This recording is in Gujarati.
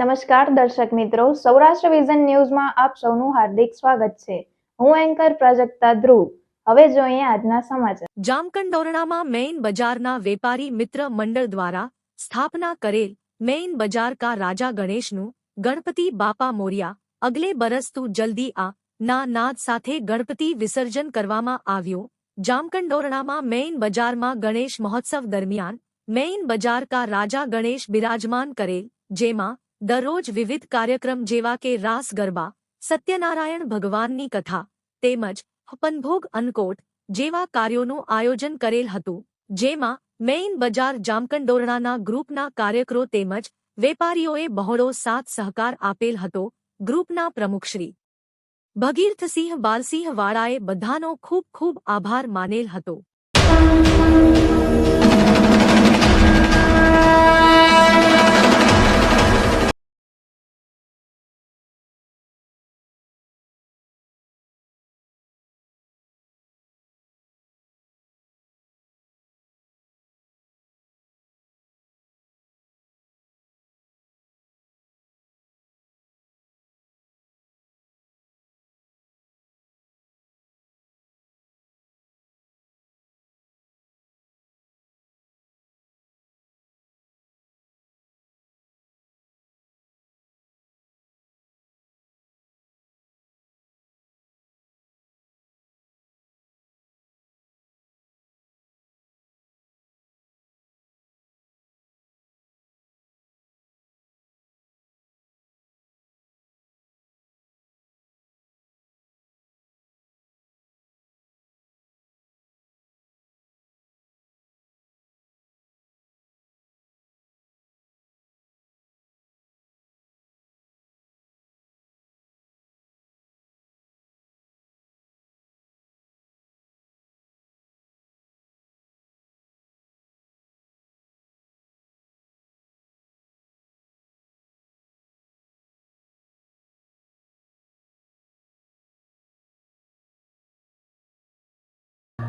નમસ્કાર દર્શક મિત્રો, સૌરાષ્ટ્ર વિઝન ન્યૂઝમાં આપ સૌનું હાર્દિક સ્વાગત છે. હું એન્કર પ્રાજક્તા ધ્રુવ. હવે જોઈએ આજના સમાચાર. જામકંડોરણામાં મેઇન બજારના વેપારી મિત્ર મંડળ દ્વારા સ્થાપના કરેલ મેઇન બજાર કા રાજા ગણેશનું ગણપતિ બાપા મોરિયા અગલે બરસ તું જલ્દી આ ના નાદ સાથે ગણપતિ વિસર્જન કરવામાં આવ્યો. જામકંડોરણામાં મેઇન બજારમાં ગણેશ મહોત્સવ દરમિયાન મેઇન બજાર કા રાજા ગણેશ બિરાજમાન કરેલ, જેમાં દરરોજ વિવિધ કાર્યક્રમ જેવા કે રાસ ગરબા, સત્યનારાયણ ભગવાનની કથા, તેમજ હપનભોગ અન્નકોટ જેવા કાર્યોનું આયોજન કરેલ હતું, જેમાં મેઇન બજાર જામકંડોરણાના ગ્રુપના કાર્યકરો તેમજ વેપારીઓએ બહોળો સાથ સહકાર આપેલ હતો, ગ્રુપના પ્રમુખશ્રી. ભગીરથસિંહ બાલસિંહ વાળાએ બધાનો ખૂબ ખૂબ આભાર માનેલ હતો.